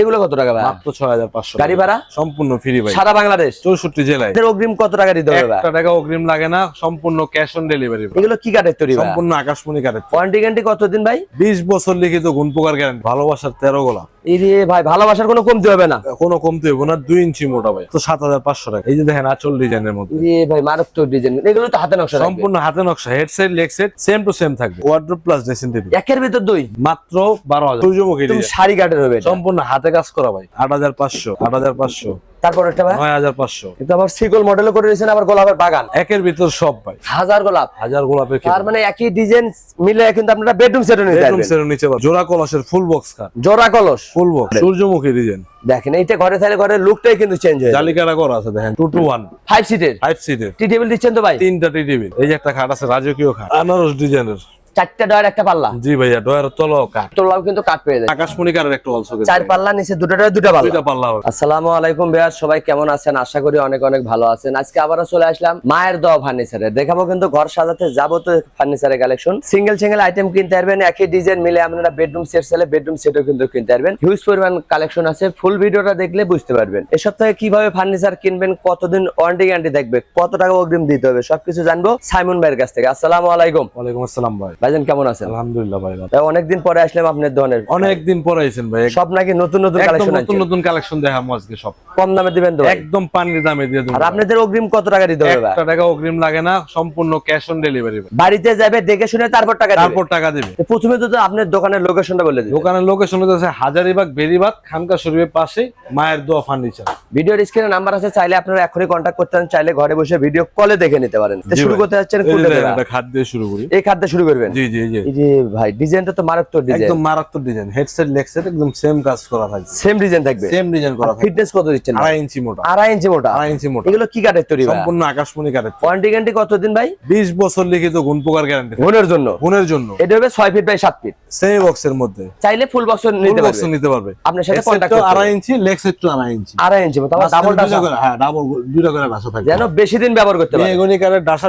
এগুলো কত টাকা ভাই? মাত্র ছয় হাজার পাঁচশো গাড়ি ভাড়া? সম্পূর্ণ ফ্রি ভাই। সারা বাংলাদেশ? চৌষট্টি জেলায়। এর অগ্রিম কত টাকা দিতে হবে ভাই? 1 টাকা অগ্রিম লাগে না সম্পূর্ণ ক্যাশ অন ডেলিভারি এগুলো কি কাটে তৈরি ভাই? সম্পূর্ণ আকাশমণি কারের ওয়ারেন্টি গ্যারান্টি কতদিন ভাই? বিশ বছর লিখিত গুণ প্রকার গ্যারান্টি ভালোবাসার তেরো গোলা। এই রে ভাই ভালোবাসার কোনো কমতি হবে না। কোনো কমতে হবে না দুই ইঞ্চি মোটা ভাই। তো সাত হাজার পাঁচশো টাকা। এই যে দেখেন আচল ডিজাইনের মধ্যে। ভাই মারাত্মক ডিজাইন এগুলো তো হাতে নকশা সম্পূর্ণ হাতে নকশা head set leg set same to same থাকবে। ওয়ার্ড্রোপ প্লাস ড্রেসিং টেবিল একের ভিতর দুই। মাত্র বারো হাজার। সূর্যমুখী। শাড়ি কাঠের হবে সম্পূর্ণ হাতে কাজ করা ভাই। আট হাজার পাঁচশো আট হাজার পাঁচশো। তারপর ভাই? নয় হাজার পাঁচশো। কিন্তু আবার সিকল মডেলও করে আবার গোলাপের বাগান। একের ভিতর সব ভাই। হাজার গোলাপ। হাজার গোলাপের তার মানে একই ডিজাইন মিলে কিন্তু আপনারা বেডরুম সেটও নিতে বেডরুম পারবেন। সেটের নিচে পাবেন। জোড়া কলসের ফুল বক্স খাট জোড়া কলস। ফুল বক্স সূর্যমুখী ডিজাইন দেখেন এইটা ঘরে থাকলে ঘরের লুকটাই কিন্তু চেঞ্জ হয়ে জালিকাটা করা আছে দেখেন টু টু ওয়ান ফাইভ সিটের ফাইভ সিটের টি টেবিল দিচ্ছেন তো ভাই? তিনটা টি টেবিল এই যে একটা খাট আছে রাজকীয় খাট। আনারস ডিজাইনের চারটা ডয়ার একটা পাল্লা। জি ভাইয়া ডয়ার তোলাও কিন্তু কাঠ পেয়ে যায়। আকাশমণি কারের একটা অলসো চার পাল্লা নিচে দুটো ডয়ার দুটো পাল্লা। দুইটা পাল্লা আসসালামু আলাইকুম বিহার সবাই কেমন আছেন? আশা করি অনেক অনেক ভালো আছেন। আজকে আবারও চলে আসলাম মায়ের দোয়া ফার্নিচারে দেখাবো কিন্তু ঘর সাজাতে যাবতীয় ফার্নিচারের কালেকশন সিঙ্গেল সিঙ্গেল আইটেম কিনতে পারবেন একই ডিজাইন মিলে আপনারা বেডরুম সেট চাইলে বেডরুম সেটও কিন্তু কিনতে পারবেন। হিউজ পরিমাণ কালেকশন আছে ফুল ভিডিওটা দেখলে বুঝতে পারবেন। এ সপ্তাহে কীভাবে ফার্নিচার কিনবেন কতদিন ওয়ারেন্টি গ্যারান্টি দেখবে কত টাকা অগ্রিম দিতে হবে সবকিছু জানব সাইমন ভাইয়ের কাছ থেকে। আসসালামু আলাইকুম। ওয়ালাইকুম আসসালাম ভাই। ভাইজান কেমন আছেন? আলহামদুলিল্লাহ ভাই। অনেকদিন পরে আসলাম আপনার দোকানের। অনেকদিন পরে আইছেন ভাই। সব নাকি নতুন নতুন কালেকশন নতুন নতুন কালেকশন দেখাবো আজকে সব। কম দামে দিবেন তো একদম পানির দামে দিয়ে দেবো আর আপনাদের অগ্রিম কত টাকা দিতে হবে ভাই? টাকা অগ্রিম লাগে না সম্পূর্ণ ক্যাশ অন ডেলিভারি বাড়িতে যাবে দেখে শুনে তারপর টাকা দিবে? তারপর টাকা দিবে। প্রথমে তো আপনার দোকানের লোকেশনটা বলে দিন দোকানের লোকেশন হচ্ছে হাজারিবাগ বেরিবাগ খানকা শরীফের পাশে মায়ের দোয়া ফার্নিচার ভিডিওর স্ক্রিনে নাম্বার আছে চাইলে আপনারা এখনই কন্ট্যাক্ট করতে পারেন চাইলে ঘরে বসে ভিডিও কলে দেখে নিতে পারেন। শুরু করতে যাচ্ছেন এই যে কোনটা দেখেন, থেকে? একটা খাট দিয়ে শুরু করি। এই খাদ্য শুরু করবেন। জি জি জি। এই যে ভাই ডিজাইনটা তো মারাত্মক ডিজাইন। একদম মারাত্মক ডিজাইন। হেডসেট লেগসেট একদম সেম কাজ করা থাকবে। সেম ডিজাইন থাকবে। সেম ডিজাইন করা থাকবে। ফিটনেস কত দিচ্ছেন ভাই? আড়াই ইঞ্চি মোটা। আড়াই ইঞ্চি মোটা। আড়াই ইঞ্চি মোটা। এগুলো কি কাঠের তৈরি সম্পূর্ণ আকাশমণি কারের ওয়ারেন্টি গ্যারান্টি কতদিন ভাই? বিশ বছর লিখিত গুণ প্রকার গ্যারান্টি ঘনের জন্য। গুণের জন্য। এটা হবে ছয় ফিট বাই সাত ফিট সেমি বক্সের মধ্যে। চাইলে ফুল বক্স নিতে বক্স নিতে পারবে। আপনার সাথে ইঞ্চি ইঞ্চি। ইঞ্চি ডাবল ডাসা। হ্যাঁ ডাবল দুইটা করে ডাসা থাকবে। যেন বেশি দিন ব্যবহার করতে পারে। ডাসা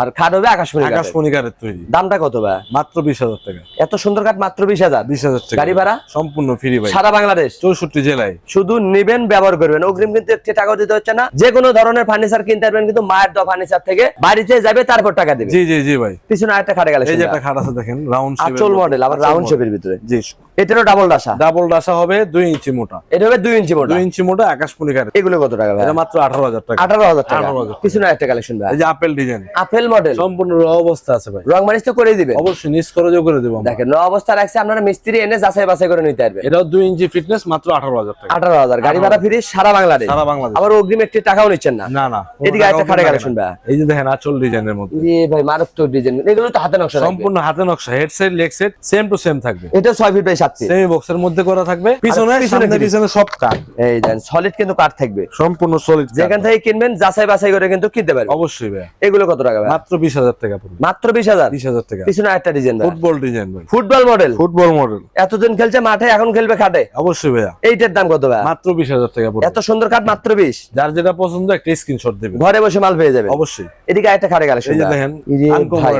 আর খাট হবে আকাশমণি কাঠের। আকাশমণি তৈরি। দামটা কত? ভাই? মাত্র বিশ হাজার টাকা। এত সুন্দর কাঠ মাত্র বিশ হাজার? বিশ হাজার টাকা। গাড়ি ভাড়া? সম্পূর্ণ ফ্রি ভাই। সারা বাংলাদেশ? চৌষট্টি জেলায়। শুধু নিবেন ব্যবহার করবেন। অগ্রিম কিন্তু একটি টাকা দিতে হচ্ছে না। যে কোনো ধরনের ফার্নিচার কিনতে পারবেন কিন্তু মায়ের দোয়া ফার্নিচার থেকে। বাড়িতে যাবে তারপর টাকা দেবে। জি জি জি ভাই। পিছনে আরেকটা খাটে গেল এই যে একটা খাট আছে দেখেন রাউন্ড আচল মডেল আবার রাউন্ড শেপের ভিতরে। জি। এটারও ডাবল ডাসা। ডাবল ডাসা হবে দুই ইঞ্চি মোটা। এটা হবে দুই ইঞ্চি মোটা। দুই ইঞ্চি মোটা আকাশমণি এগুলো কত টাকা ভাই? এটা মাত্র আঠারো হাজার টাকা। আঠারো হাজার টাকা। 18,000 পিছনে একটা কালেকশন ভাই। যে আপেল ডিজাইন আপেল মডেল সম্পূর্ণ র অবস্থা আছে ভাই। রং তো করেই দিবে অবশ্যই নিজ খরচও করে দেবো দেখেন ন অবস্থা রাখছে আপনারা মিস্ত্রি এনে যাচাই বাছাই করে নিতে এটাও দুই ইঞ্চি ফিটনেস মাত্র আঠারো হাজার টাকা। আঠারো হাজার। গাড়ি ভাড়া ফিরে সারা বাংলাদেশ। সারা বাংলাদেশ। আবার অগ্রিম একটি টাকাও নিচ্ছেন না। না না। এদিকে একটা খাটে কালেকশন না। ভাই। এই যে দেখেন আচল ডিজাইনের মধ্যে। রে ভাই মারাত্মক ডিজাইন এগুলো তো হাতে নকশা সম্পূর্ণ হাতে নকশা। Head set leg set same to same থাকবে। এটা ছয় ফিট বাই সাত সেমি বক্সের মধ্যে করা থাকবে। পিছনে পিছনে সামনে পিছনে সব কাট এই দেন সলিড কিন্তু কাঠ থাকবে। সম্পূর্ণ সলিড যেখান থেকে কিনবেন যাচাই বাছাই করে কিন্তু কিনতে পারবেন। অবশ্যই ভাই। এগুলো কত টাকা ভাই? মাত্র বিশ হাজার টাকা পড়বে। মাত্র বিশ হাজার? টাকা। পিছনে একটা ডিজাইন ভাই। ফুটবল ডিজাইন ভাই। ফুটবল মডেল ফুটবল মডেল এতদিন খেলছে মাঠে এখন খেলবে খাটে? অবশ্যই ভাইয়া। এইটার দাম কত ভাই? মাত্র বিশ হাজার টাকা পড়বে। এত সুন্দর কাঠ মাত্র বিশ? যার যেটা পছন্দ একটা স্ক্রিনশট দেবে ঘরে বসে মাল পেয়ে যাবে অবশ্যই। এদিকে একটা খাটে কালেকশন এই যে দেখেন,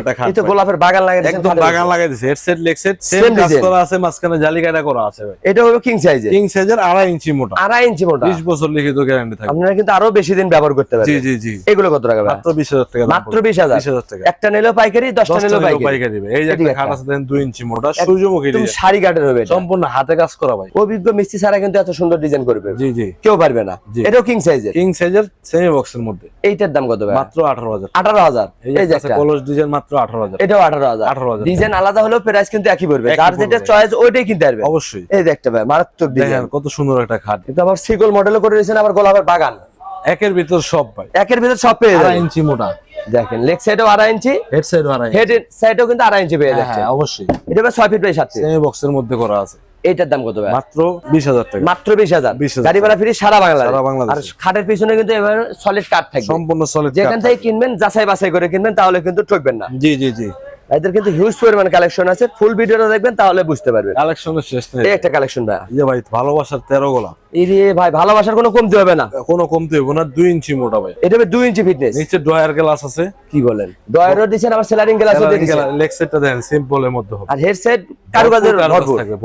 একটা খাট গোলাপের বাগান লাগে একদম বাগান লাগাই দিছে হেডসেট লেগ সেট সেম কাজ করা আছে মাঝখানে জালি কাটা করা আছে ভাই। এটা হবে কিং সাইজের কিং সাইজের আড়াই ইঞ্চি মোটা। আড়াই ইঞ্চি মোটা। বিশ বছর লিখিত গ্যারান্টি থাকবে। আপনারা কিন্তু আরও বেশি দিন ব্যবহার করতে জি পারবেন। জি জি এগুলো কত টাকা মাত্র বিশ হাজার টাকা মাত্র। বিশ হাজার। বিশ হাজার টাকা। একটা নিলেও পাইকারি দশটা নিলেও পাইকারি। এই যে একটা খাট আছে দেখেন দুই ইঞ্চি মোটা সূর্যমুখী তুমি শাড়ি কাঠের হবে সম্পূর্ণ হাতে কাজ করা ভাই। অভিজ্ঞ মিস্ত্রি ছাড়া কিন্তু এত সুন্দর ডিজাইন করবে। জি জি। কেউ পারবে না। জি। এটাও কিং সাইজের কিং সাইজের সেমি বক্সের মধ্যে। এইটার দাম কত ভাই? মাত্র আঠারো হাজার। আঠারো হাজার। এই যে কলস ডিজাইন মাত্র আঠারো হাজার। এটাও আঠারো হাজার। 18,000 ডিজাইন আলাদা হলেও প্রাইস কিন্তু একই পড়বে। যার যেটা চয়েস ওইটাই কিনতে পারবে অবশ্যই। এই একটা মারাত্মক ডিজাইন কত সুন্দর একটা খাট। কিন্তু আবার সিকল মডেলও করে আবার গোলাপের বাগান। একের ভিতর সব ভাই। একের ভিতর সব পেয়ে যাবেন। ইঞ্চি মোটা। দেখেন লেগ সাইডও আড়াই ইঞ্চি হেড সাইড আড়াই হেড সাইডও কিন্তু আড়াই ইঞ্চি পেয়ে যাচ্ছে হ্যাঁ অবশ্যই। এটা ছয় ফিট বাই সাত সেমি বক্সের মধ্যে করা আছে। এইটার দাম কত মাত্র বিশ হাজার টাকা। মাত্র বিশ হাজার। 20,000 গাড়ি ভাড়া ফ্রি সারা বাংলাদেশ। সারা বাংলাদেশে। আর খাটের পিছনে কিন্তু এবার সলিড কাঠ থাকবে। সম্পূর্ণ সলিড যেখান থেকে কিনবেন যাচাই বাছাই করে কিনবেন তাহলে কিন্তু ঠকবেন না। জি জি জি। এদের কিন্তু হিউজ পরিমাণ কালেকশন আছে। ফুল ভিডিওটা দেখবেন তাহলে বুঝতে পারবেন। কালেকশন শেষ নেই। একটা কালেকশন ভাই ভালোবাসার তেরো গোলা। এই রে ভাই ভালোবাসার কোনো কমতি হবে না। কোনো কমতে হইব না দুই ইঞ্চি মোটা ভাই। এটা দুই ইঞ্চি ফিটনেস নিচে ডয়ার গ্লাস আছে। কি বলেন? ডয়ারও দিচ্ছেন আবার সেলারিং গ্লাসও দিচ্ছেন লেগ সেটটা দেখেন সিম্পলের মধ্যে হবে। আর হেডসেট কারুকাজের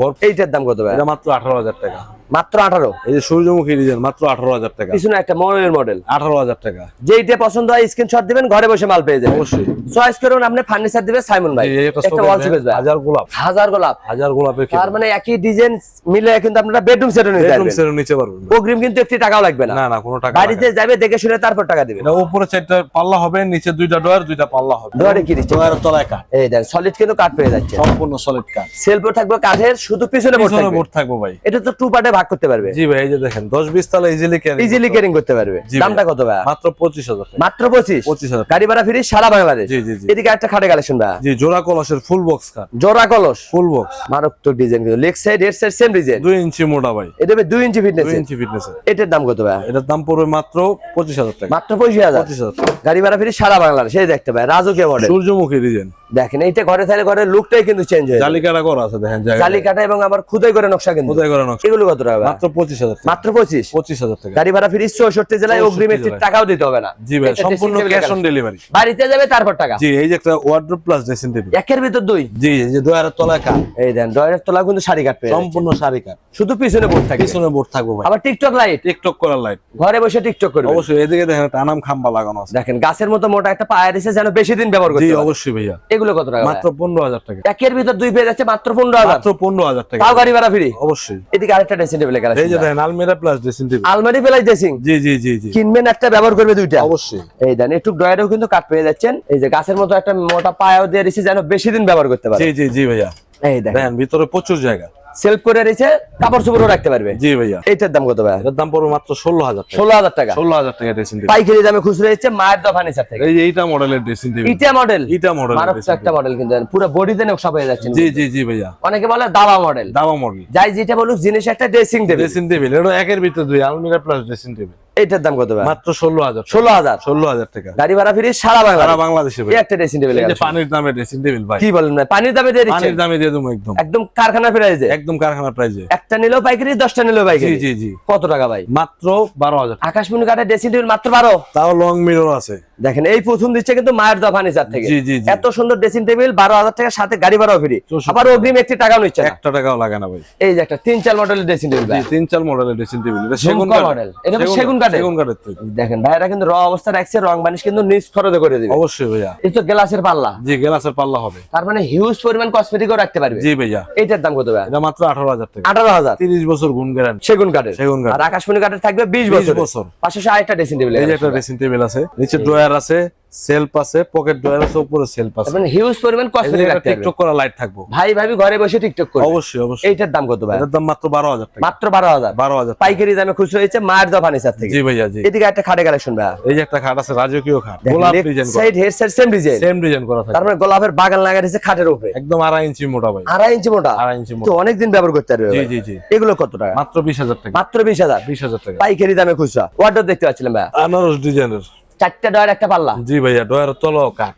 ভরপুর। এইটার দাম কত ভাই? এটা মাত্র আঠারো হাজার টাকা। মাত্র আঠারো? এই যে সূর্যমুখী ডিজাইন মাত্র আঠারো হাজার টাকা। পিছনে একটা মডেল মডেল আঠারো হাজার টাকা। যেইটা পছন্দ হয় স্ক্রিনশট দিবেন ঘরে বসে মাল পেয়ে যাবেন। অবশ্যই। চয়েস করুন আপনি ফার্নিচার দিবে সাইমন ভাই। এই একটা একটা ওয়াল শোকেস ভাই। হাজার গোলাপ। হাজার গোলাপ। হাজার গোলাপের কি? তার মানে একই ডিজাইন মিলে কিন্তু আপনারা বেডরুম সেটও নিতে বেডরুম পারবেন। নিচে পারবেন অগ্রিম কিন্তু একটি টাকাও লাগবে না। না না কোনো টাকা বাড়িতে যাবে দেখে শুনে তারপর টাকা দিবেন উপরে চারটা পাল্লা হবে নিচে দুইটা ডয়ার দুইটা পাল্লা হবে। ডয়ারে কি দিচ্ছে? ডয়ারের তলায় কাঠ। এই দেন সলিড কিন্তু কাট পেয়ে যাচ্ছে। সম্পূর্ণ সলিড কাঠ। সেলফও থাকবে কাঠের শুধু পিছনে বোর্ড থাকবে। বোর্ড থাকব ভাই। এটা তো টু পার্টে ভাগ করতে পারবে। জি ভাই এই যে দেখেন দশ বিশ তালা ইজিলি ক্যারি ইজিলি ক্যারিং করতে পারবে। দামটা কত ভাই মাত্র পঁচিশ হাজার টাকা। মাত্র পঁচিশ? পঁচিশ হাজার টাকা। গাড়ি ভাড়া ফ্রি সারা বাংলাদেশ। জি জি জি। এদিকে একটা খাটে কালেকশন ভাই জি জোড়া কলসের ফুল বক্স কাঠ। জোড়া কলস। ফুল বক্স মারাত্মক ডিজাইন কিন্তু। Leg side head side same design দুই ইঞ্চি মোটা ভাই। এটা হবে দুই ইঞ্চি ফিটনেস ইঞ্চি ফিটনেস এটার দাম কত ভাই? এটার দাম পড়বে মাত্র পঁচিশ হাজার টাকা। মাত্র পঁচিশ হাজার? পঁচিশ হাজার গাড়ি ভাড়া ফ্রি সারা বাংলাদেশ। এই দেখতে ভাই রাজকীয় মডেল সূর্যমুখী ডিজাইন দেখেন এইটা ঘরে থাকলে ঘরের লুকটাই কিন্তু চেঞ্জ হয়ে জালিকাটা করা আছে দেখেন জায়গা এবং আবার খুদাই করে নকশা কিন্তু। কোথায় করে নকশা। এগুলো কত টাকা মাত্র পঁচিশ হাজার টাকা। মাত্র পঁচিশ? পঁচিশ হাজার টাকা। গাড়ি ভাড়া ফ্রি চৌষট্টি জেলায় অগ্রিম একটি টাকাও দিতে হবে না। জি ভাই সম্পূর্ণ ক্যাশ অন ডেলিভারি বাড়িতে যাবে তারপর টাকা। জি এই যে একটা ওয়ার্ড্রোপ প্লাস ড্রেসিং টেবিল একের ভিতর দুই। জি এই যে ডয়ারের তলায় কাঠ। এই দেন তলা কিন্তু শাড়ি সম্পূর্ণ শাড়ি কাঠ। শুধু পিছনে বোর্ড থাকে। পিছনে বোর্ড থাকব ভাই। আবার টিকটক লাইট টিকটক করার লাইট ঘরে বসে টিকটক করবে অবশ্যই এদিকে দেখেন একটা আনাম খাম্বা লাগানো আছে। দেখেন গাছের মতো মোটা একটা পায়ের এসে যেন বেশি দিন ব্যবহার করতে। অবশ্যই ভাইয়া। এগুলো কত টাকা মাত্র পনেরো হাজার টাকা। একের ভিতর দুই পেয়ে যাচ্ছে মাত্র পনেরো হাজার। মাত্র পনেরো হাজার টাকা। তাও গাড়ি ভাড়া ফ্রি অবশ্যই। এদিকে আরেকটা ড্রেসিং টেবিল এই যে দেখেন আলমিরা প্লাস ড্রেসিং টেবিল আলমারি ফেলাই ড্রেসিং জি জি জি জি। কিনবেন একটা ব্যবহার করবে দুইটা? অবশ্যই। এই দেন একটু ডয়ারেও কিন্তু কাঠ পেয়ে যাচ্ছেন। এই যে গাছের মতো একটা মোটা পায়াও দিয়ে দিচ্ছে যেন বেশি দিন ব্যবহার করতে পারে। জি জি জি ভাইয়া। এই দেখেন ভিতরে প্রচুর জায়গা। সেলফ করে রেখেছে কাপড় চোপড়ও রাখতে পারবে। জি ভাইয়া। এটার দাম কত ভাই এটার দাম পড়বে মাত্র ষোলো হাজার ষোলো হাজার টাকা। ষোলো হাজার টাকা ড্রেসিং টেবিল পাইকারি দামে খুচরো হচ্ছে মায়ের দোকান ফার্নিচার থেকে। এই যে এইটা মডেলের ড্রেসিং টেবিল ইটা মডেল ইটা মডেল মারাত্মক একটা মডেল কিন্তু। পুরো বডিতে নকশা পেয়ে যাচ্ছে জি জি জি ভাইয়া। অনেকে বলে দাবা মডেল দাবা মডেল যাই যেটা বলুক জিনিস একটা ড্রেসিং দেবে ড্রেসিং টেবিল এটা একের ভিতরে দুই আলমিরা প্লাস ড্রেসিং টেবিল এইটার দাম কত মাত্র ষোলো হাজার ষোলো হাজার। ষোলো হাজার টাকা। গাড়ি ভাড়া ফিরে সারা বাংলা সারা বাংলাদেশে এই একটা ড্রেসিং টেবিল পানির দামে ড্রেসিং টেবিল ভাই। কি বলেন ভাই? পানির দামে দিয়ে পানির দামে দিয়ে দেবো একদম। একদম কারখানা প্রাইজে একদম কারখানা প্রাইজে একটা নিলেও পাইকারি দশটা নিলেও পাইকারি। জি জি। কত টাকা ভাই? মাত্র বারো হাজার আকাশমণি কাঠের ড্রেসিং টেবিল মাত্র বারো। তাও লং মিরর আছে। দেখেন এই প্রথম দিচ্ছে কিন্তু মায়ের দোকান ফার্নিচার থেকে। এত সুন্দর ড্রেসিং টেবিল বারো হাজার টাকার সাথে গাড়ি ভাড়াও ফ্রি আবার অগ্রিম একটি টাকাও নিচ্ছে একটা টাকাও লাগে না ভাই। এই যে একটা তিন চার মডেলের ড্রেসিং টেবিল তিন চার মডেলের ড্রেসিং টেবিল সেগুন মডেল এটা সেগুন? সেগুন কাঠের দেখেন ভাইরা কিন্তু র অবস্থা রাখছে রং বানিশ কিন্তু নিজ খরচে করে দিবে। অবশ্যই ভাইয়া। এই তো গ্লাসের পাল্লা। জি গ্লাসের পাল্লা হবে। তার মানে হিউজ পরিমাণ কসমেটিকও রাখতে পারবে। জি ভাইয়া। এটার দাম কত ভাই এটা মাত্র আঠারো হাজার টাকা। আঠারো হাজার। তিরিশ বছর গুণ সেগুন কাঠের। সেগুন কাঠ। আর আকাশমণি কাঠের থাকবে বিশ 20 বছর বছর। পাশে আরেকটা ড্রেসিং টেবিল এই যে একটা ড্রেসিং টেবিল আছে নিচে ড্রয়ার আছে সেলফ আছে পকেট আছে উপরে সেলফ আছে। মানে হিউজ পরিমাণ কসমেটিক রাখতে টিকটক করা লাইট থাকব। ভাই ভাবি ঘরে বসে টিকটক করবে। অবশ্যই অবশ্যই। এইটার দাম কত ভাই? এটার দাম মাত্র বারো হাজার টাকা। মাত্র বারো হাজার। বারো হাজার টাকা। পাইকারি দামে খুচরো হয়েছে ফার্নিচার থেকে। জি ভাইয়া জি। এদিকে একটা খাটে কালেকশন ভাই এই যে একটা খাট আছে রাজকীয় খাট। গোলাপ ডিজাইন করা। Side head side same design same design করা থাকে। তার মানে গোলাপের বাগান লাগা দিয়েছে খাটের উপরে। একদম আড়াই ইঞ্চি মোটা ভাই। আড়াই ইঞ্চি মোটা। আড়াই ইঞ্চি তো মোটা অনেকদিন ব্যবহার করতে পারবে জি জি জি। এগুলো কত টাকা? মাত্র বিশ হাজার টাকা। মাত্র বিশ হাজার। বিশ হাজার টাকা। পাইকারি দামে খুচরা। ওয়ার্ডার দেখতে পাচ্ছিলাম ভাই আনারস ডিজাইনের চারটা ডয়ের একটা পাল্লা। জি ভাইয়া ডয়ার তলো কাঠ।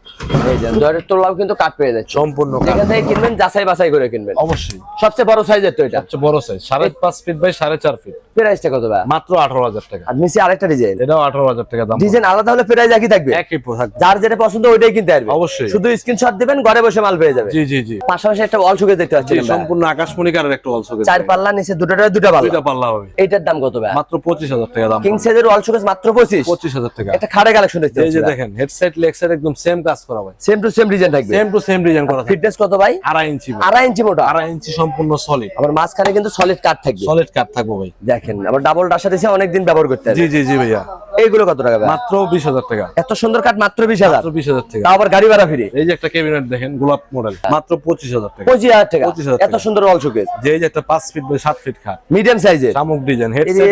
এই যে ডয়ের তোলাও কিন্তু কাঠ পেয়ে যাচ্ছে। সম্পূর্ণ কাঠ। এখান থেকে কিনবেন যাচাই বাছাই করে কিনবেন। অবশ্যই। সবচেয়ে বড় সাইজের তো এটা। সবচেয়ে বড় সাইজ সাড়ে পাঁচ ফিট বাই সাড়ে চার ফিট প্রাইসটা কত ভাই? মাত্র আঠারো হাজার টাকা। আর নিচে আরেকটা ডিজাইন এটাও আঠারো হাজার টাকা দাম। ডিজাইন আলাদা হলে প্রাইস একই থাকবে। একই থাকবে। যার যেটা পছন্দ ওইটাই কিনতে পারবে। অবশ্যই। শুধু স্ক্রিনশট দিবেন ঘরে বসে মাল পেয়ে যাবে জি জি জি। পাশাপাশি একটা অল দেখতে ভাই। সম্পূর্ণ আকাশমণি কারের একটা অলসো চার পাল্লা নিচে দুটো ডয়ের দুটো পাল্লা। দুইটা পাল্লা হবে। এইটার দাম কত ভাই? মাত্র পঁচিশ হাজার টাকা দাম। কিং সাইজের অল মাত্র পঁচিশ। পঁচিশ হাজার টাকা। একটা খাড়ে কালেকশন দেখতে এই যে দেখেন হেডসেট লেগসেট একদম সেম কাজ করা ভাই। সেম টু সেম ডিজাইন থাকবে। সেম টু সেম ডিজাইন করা ফিটনেস কত ভাই? আড়াই ইঞ্চি। আড়াই ইঞ্চি মোটা। আড়াই ইঞ্চি সম্পূর্ণ সলিড আবার মাঝখানে কিন্তু সলিড কাট থাকবে। সলিড কাট থাকব ভাই। দেখেন আবার ডাবল ডাসা অনেকদিন ব্যবহার করতে জি জি জি ভাইয়া। এইগুলো কত টাকা মাত্র বিশ হাজার টাকা। এত সুন্দর কাঠ মাত্র বিশ হাজার। মাত্র বিশ হাজার টাকা। তাও আবার গাড়ি ভাড়া ফ্রি। এই যে একটা ক্যাবিনেট দেখেন গোলাপ মডেল মাত্র পঁচিশ হাজার টাকা। পঁচিশ হাজার টাকা। 25,000 এত সুন্দর অল সুকেস যে এই যে একটা পাঁচ ফিট বাই সাত ফিট খাট মিডিয়াম সাইজের শামুক ডিজাইন যে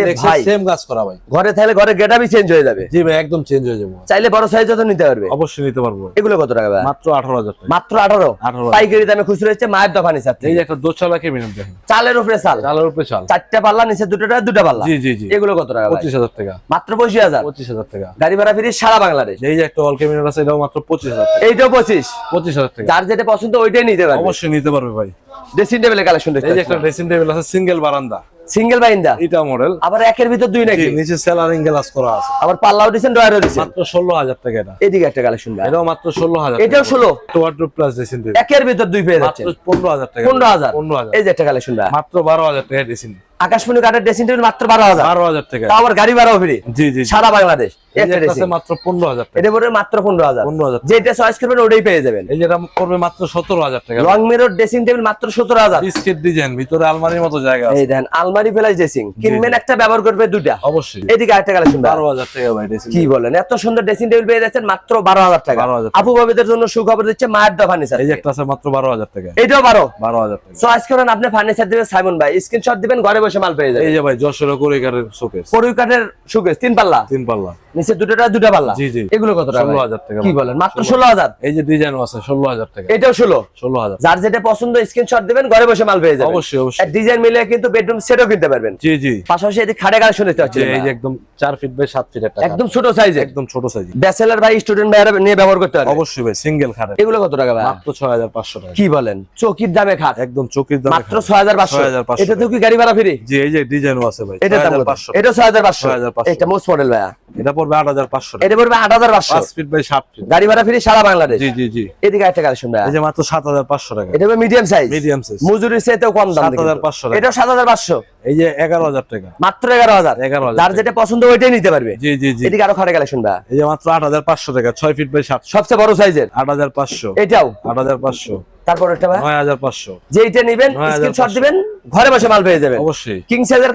সেম কাজ করা ভাই। ঘরে থাকলে ঘরে গেটাবি চেঞ্জ হয়ে যাবে। জি ভাই একদম চেঞ্জ হয়ে যাব। চাইলে বড় সাইজও তো নিতে পারবে। অবশ্যই নিতে পারব। এগুলো কত টাকা মাত্র আঠারো হাজার মাত্র আঠারো? 18,000 পাইকারি দামে খুচরো হচ্ছে মায়ের দোকান হিসাব এই যে একটা দোচালা ক্যাবিনেট দেখেন। চালের উপরে চাল। চালের উপরে চাল। চারটা পাল্লা নিচে দুটো টাকা দুটা পাল্লা। জি জি জি। এগুলো কত টাকা পঁচিশ হাজার টাকা। মাত্র পঁচিশ হাজার। পঁচিশ হাজার টাকা। গাড়ি ভাড়া ফিরে সারা বাংলাদেশ। এই যে একটা অল ক্যাবিনেট আছে এটাও মাত্র পঁচিশ হাজার এইটাও পঁচিশ। পঁচিশ হাজার টাকা। যার যেটা পছন্দ ওইটাই নিতে পারবে। অবশ্যই নিতে পারবে ভাই। ড্রেসিং টেবিলের কালেকশন এই যে একটা ড্রেসিং টেবিল আছে সিঙ্গেল বারান্দা। সিঙ্গেল বাইন্দা? এটা মডেল আবার একের ভিতর দুই নাকি? নিচে সেলারিং গ্লাস করা আছে। আবার পাল্লাও দিছেন ডয়ারও দিছেন মাত্র ষোলো হাজার টাকা এটা। এদিকে একটা কালেকশন ভাই। এটাও মাত্র ষোলো হাজার এটাও ষোলো? ওয়ার্ড্রোপ প্লাস দিছেন একের ভিতর দুই পেয়ে যাচ্ছে মাত্র 15000 টাকা। পনেরো হাজার। পনেরো হাজার। এই যে একটা কালেকশন ভাই। মাত্র বারো হাজার টাকা ড্রেসিং আকাশমণি কাঠের ড্রেসিং টেবিল মাত্র বারো হাজার। বারো হাজার টাকা। তাও আবার গাড়ি ভাড়াও ফ্রি। জি জি সারা বাংলাদেশ। এই যে একটা একটা আছে dressing। মাত্র পনেরো হাজার টাকা। এটা পড়বে মাত্র পনেরো হাজার। পনেরো হাজার যেটা চয়েস করবেন ওটাই পেয়ে যাবেন। এই যেটা করবে মাত্র সতেরো হাজার টাকা। লং মিরর ড্রেসিং টেবিল মাত্র সতেরো হাজার। বিস্কিট ডিজাইন ভিতরে আলমারির মতো জায়গা এই দেন আলমারি ফেলাই ড্রেসিং কিনবেন একটা ব্যবহার করবে দুটা অবশ্যই। এদিকে আরেকটা কালেকশন বারো হাজার টাকা ভাই ড্রেসিং কি বলেন? এত সুন্দর ড্রেসিং টেবিল পেয়ে যাচ্ছেন মাত্র বারো হাজার টাকা। 12,000 আপু বাবিদের জন্য সুখবর দিচ্ছে মায়ের দা ফার্নিচার এই একটা আছে মাত্র বারো হাজার টাকা। এটাও বারো। বারো হাজার টাকা। চয়েস করেন আপনি ফার্নিচার দিবেন সাইমন ভাই। স্ক্রিনশট দিবেন ঘরে বসে মাল পেয়ে যাবেন এই যে ভাই যশোর শোকেস কাঠের সুকেস তিন পাল্লা? তিন পাল্লা। নিচে দুটোটা দুটা পাল্লা? জি, জি। এগুলো কত টাকা 16,000 টাকা। কি বলেন? মাত্র ষোলো হাজার? এই যে ডিজাইন আছে ষোলো হাজার টাকা। এটাও ষোলো? ষোলো হাজার। যার যেটা পছন্দ স্ক্রিনশট দিবেন ঘরে বসে মাল পেয়ে যাবেন। অবশ্যই অবশ্যই। ডিজাইন মিলে কিন্তু বেডরুম সেটও কিনতে পারবেন। জি জি। পাশাপাশি এদিকে খাটে কালেকশন নিতে হচ্ছে এই যে একদম চার ফিট বাই সাত ফিট একটা একদম ছোট সাইজের একদম ছোট সাইজ ব্যাচেলার ভাই স্টুডেন্ট ভাইরা নিয়ে ব্যবহার করতে পারবে। অবশ্যই ভাই সিঙ্গেল খাট এগুলো কত টাকা ভাই? মাত্র ছয় হাজার পাঁচশো টাকা। কি বলেন? চকির দামে খাট। একদম চকির দাম মাত্র ছয় হাজার পাঁচশো। 6,500 এটা তো কি গাড়ি ভাড়া ফ্রি? জি এই যে ডিজাইনও আছে ভাই। এটার দাম এটা ছয় 6,500 এটা মোস্ট মডেল ভাইয়া। এটা পড়বে আট হাজার পাঁচশো টাকা। এটা পড়বে আট হাজার পাঁচশো। পাঁচ ফিট বাই সাত ফিট গাড়ি ভাড়া ফ্রি সারা বাংলাদেশ। জি জি জি। এদিকে একটা কালেকশন ভাইয়া। এই যে মাত্র সাত হাজার পাঁচশো টাকা। এটা মিডিয়াম সাইজ মিডিয়াম সাইজ মজুরির চাইতেও কম দাম 7,500 টাকা। এটা সাত হাজার পাঁচশো। এই যে এগারো হাজার টাকা। মাত্র এগারো হাজার। 11,000 যার যেটা পছন্দ ওইটাই নিতে পারবে। জি জি জি। এদিকে আরও খাটে কালেকশন ভাইয়া। এই যে মাত্র আট হাজার পাঁচশো টাকা ছয় ফিট বাই সবচেয়ে বড় সাইজের আট হাজার পাঁচশো। এটাও। আট হাজার পাঁচশো। তারপর একটা ভাইয়া নয় হাজার পাঁচশো। যেইটা নিবেন 9,500 স্ক্রিনশট দিবেন ঘরে বসে মাল পেয়ে যাবেন। অবশ্যই। কিং সাইজের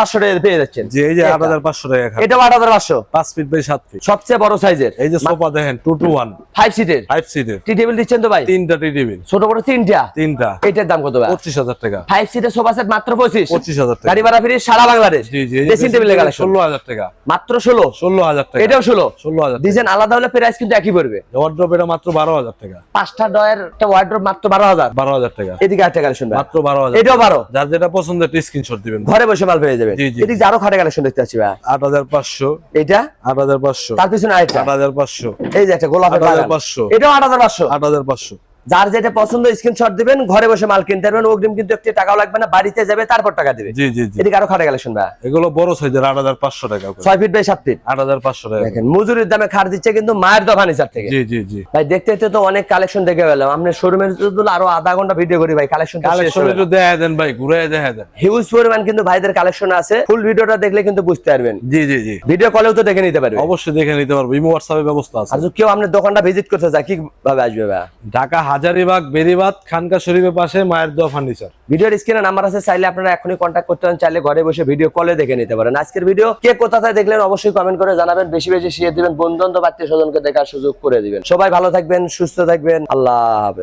পাঁচশো টাকা পেয়ে যাচ্ছেন। এই যে এটা। আট হাজার পাঁচশো টাকা খাট এটাও আট হাজার পাঁচশো। পাঁচ ফিট বাই সাত ফিট সবচেয়ে বড় সাইজের এই যে সোফা দেখেন টু টু ওয়ান ফাইভ সিটের ফাইভ সিটের টি টেবিল দিচ্ছেন তো ভাই? তিনটা টি টেবিল ছোট বড় তিনটা। তিনটা। এটার দাম কত ভাই? পঁচিশ হাজার টাকা। ফাইভ সিটের সোফা সেট মাত্র পঁচিশ। পঁচিশ হাজার টাকা। গাড়ি ভাড়া ফ্রি সারা বাংলাদেশ। জি জি ড্রেসিং টেবিলের কালেকশন ষোলো হাজার টাকা। মাত্র ষোলো। ষোলো হাজার টাকা। এটাও ষোলো। ষোলো হাজার ডিজাইন আলাদা হলে প্রাইস কিন্তু একই পড়বে। ওয়ার্ড্রপ এটা মাত্র বারো হাজার টাকা। পাঁচটা ডয়ের একটা ওয়ার্ড্রোব মাত্র বারো হাজার। বারো হাজার টাকা। এদিকে আট কালেকশন ভাই। মাত্র বারো হাজার এটাও বারো। যার যেটা পছন্দ স্ক্রিনশট দিবেন। ঘরে বসে মাল পেয়ে যাবে। এদিকে আরও খাটে কালেকশন দেখতে পাচ্ছি ভাই। আট হাজার পাঁচশো। এটা আট হাজার পাঁচশো। তার পিছনে আট হাজার পাঁচশো। এই যে একটা গোলাপ আট হাজার পাঁচশো। এটাও আট হাজার পাঁচশো। আট হাজার পাঁচশো। যার যেটা পছন্দ স্ক্রিনশট দিবেন ঘরে বসে মাল কিনতে পারবেন অগ্রিম কিন্তু একটি টাকাও লাগবে না বাড়িতে যাবে তারপর টাকা দিবে। জি জি এদিকে আরও খাটে কালেকশন ভাই এগুলো বড় সাইজের আট হাজার পাঁচশো টাকা করে। ছয় ফিট বাই সাত ফিট আট হাজার পাঁচশো টাকা দেখেন মজুরির দামে খাট দিচ্ছে কিন্তু মায়ের দোকান হিসাব থেকে। জি জি জি। ভাই দেখতে দেখতে তো অনেক কালেকশন দেখে গেলাম আপনার শোরুমের যদি আরও আধা ঘণ্টা ভিডিও করি ভাই কালেকশন কালেকশন একটু দেখা দেন ভাই ঘুরে দেখা দেন। হিউজ পরিমাণ কিন্তু ভাইদের কালেকশন আছে। ফুল ভিডিওটা দেখলে কিন্তু বুঝতে পারবেন। জি জি জি। ভিডিও কলেও তো দেখে নিতে পারবে। অবশ্যই দেখে নিতে পারব। ইমো হোয়াটসঅ্যাপের ব্যবস্থা আছে। আর কেউ আপনার দোকানটা ভিজিট করতে চায় কি ভাবে আসবে ভাই ঢাকা হাজারিবাগ বেরিবাদ খানকা শরীফের পাশে মায়ের দোয়া ফার্নিচার। ভিডিওর স্ক্রিনে নাম্বার আছে, চাইলে আপনারা এখনই কন্ট্যাক্ট করতে পারেন, চাইলে ঘরে বসে ভিডিও কলে দেখে নিতে পারেন। আজকের ভিডিও কে কোথায় দেখলেন অবশ্যই কমেন্ট করে জানাবেন, বেশি বেশি শেয়ার দিবেন বন্ধু বান্ধব আত্মীয় স্বজনকে দেখার সুযোগ করে দিবেন। সবাই ভালো থাকবেন, সুস্থ থাকবেন, আল্লাহ হাফেজ।